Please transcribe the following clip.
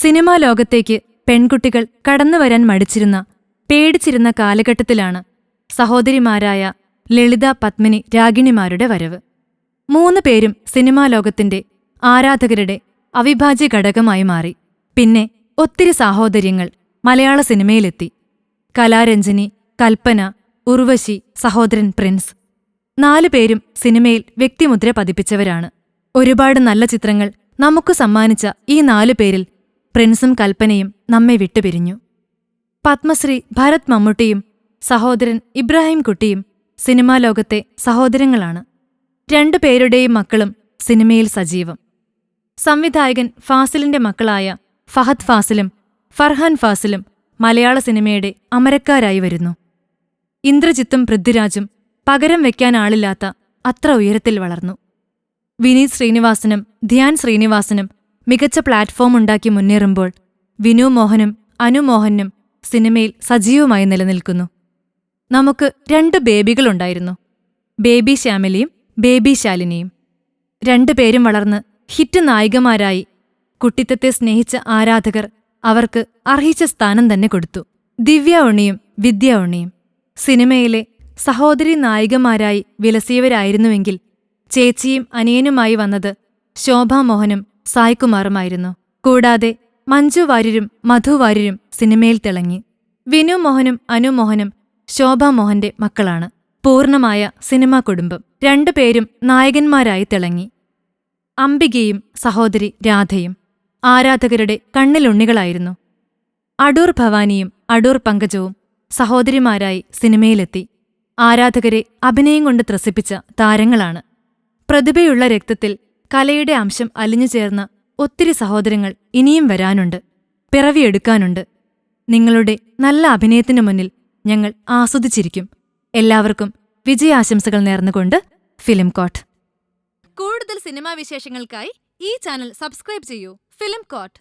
Cinema ലോകത്തേക്ക് പെൺകുട്ടികൾ കടന്നുവരാൻ മടിച്ചിരുന്ന പേടിച്ചിരുന്ന കാലഘട്ടത്തിലാണ് സഹോദരിമാരായ ലളിത പത്മിനി രാഗിണിമാരുടെ വരവ്. മൂന്ന് പേരും സിനിമാ ലോകത്തിന്റെ ആരാധകരുടെ അവിഭാജ്യ ഘടകമായി മാറി. പിന്നെ ഒത്തിരി സാഹോദര്യങ്ങൾ മലയാള സിനിമയിലെത്തി. കലാരഞ്ജനി കൽപ്പന ഉർവശി സഹോദരൻ പ്രിൻസ് നാലു പേരും സിനിമയിൽ വ്യക്തിമുദ്ര പതിപ്പിച്ചവരാണ്. ഒരുപാട് നല്ല ചിത്രങ്ങൾ നമുക്ക് സമ്മാനിച്ച ഈ നാലു പേരിൽ പ്രിൻസും കൽപ്പനയും നമ്മെ വിട്ടുപിരിഞ്ഞു. പത്മശ്രീ ഭരത് മമ്മൂട്ടിയും സഹോദരൻ ഇബ്രാഹിം കുട്ടിയും സിനിമാ ലോകത്തെ സഹോദരങ്ങളാണ്. രണ്ടു പേരുടെയും മക്കളും സിനിമയിൽ സജീവം. സംവിധായകൻ ഫാസിലിന്റെ മക്കളായ ഫഹദ് ഫാസിലും ഫർഹാൻ ഫാസിലും മലയാള സിനിമയുടെ അമരക്കാരായി വരുന്നു. ഇന്ദ്രജിത്തും പൃഥ്വിരാജും പകരം വെക്കാനാളില്ലാത്ത അത്ര ഉയരത്തിൽ വളർന്നു. വിനീത് ശ്രീനിവാസനും ധ്യാൻ ശ്രീനിവാസനും മികച്ച പ്ലാറ്റ്ഫോം ഉണ്ടാക്കി മുന്നേറുമ്പോൾ വിനു മോഹനും അനുമോഹനും സിനിമയിൽ സജീവമായി നിലനിൽക്കുന്നു. നമുക്ക് രണ്ട് ബേബികളുണ്ടായിരുന്നു ബേബി ശ്യാമിലിയും ബേബി ശാലിനിയും. രണ്ടുപേരും വളർന്ന് ഹിറ്റ് നായികമാരായി കുട്ടിത്തത്തെ സ്നേഹിച്ച ആരാധകർ അവർക്ക് അർഹിച്ച സ്ഥാനം തന്നെ കൊടുത്തു. ദിവ്യ ഉണ്ണിയും വിദ്യ ഉണ്ണിയും. സിനിമയിലെ സഹോദരി നായികമാരായി വിലസിയവരായിരുന്നുവെങ്കിൽ ചേച്ചിയും അനിയനുമായി വന്നത് ശോഭാമോഹനും സായ്കുമാറുമായിരുന്നു. കൂടാതെ മഞ്ജു വാര്യരും മധു വാര്യരും സിനിമയിൽ തിളങ്ങി. വിനു മോഹനും അനു മോഹനും ശോഭാമോഹന്റെ മക്കളാണ്. പൂർണമായ സിനിമാ കുടുംബം. രണ്ടുപേരും നായകന്മാരായി തിളങ്ങി. അംബികയും സഹോദരി രാധയും ആരാധകരുടെ കണ്ണിലുണ്ണികളായിരുന്നു. അടൂർ ഭവാനിയും അടൂർ പങ്കജവും സഹോദരിമാരായി സിനിമയിലെത്തി. ആരാധകരെ അഭിനയം കൊണ്ട് ത്രസിപ്പിച്ച താരങ്ങളാണ്. പ്രതിഭയുള്ള രക്തത്തിൽ കലയുടെ അംശം അലിഞ്ഞു ചേർന്ന ഒത്തിരി സഹോദരങ്ങൾ ഇനിയും വരാനുണ്ട് പിറവിയെടുക്കാനുണ്ട്. നിങ്ങളുടെ നല്ല അഭിനയത്തിനു മുന്നിൽ ഞങ്ങൾ ആസ്വദിച്ചിരിക്കും. എല്ലാവർക്കും വിജയാശംസകൾ നേർന്നുകൊണ്ട് ഫിലിം കോട്ട് കൂടുതൽ സിനിമാ വിശേഷങ്ങൾക്കായി ഈ ചാനൽ സബ്സ്ക്രൈബ് ചെയ്യൂ. Film court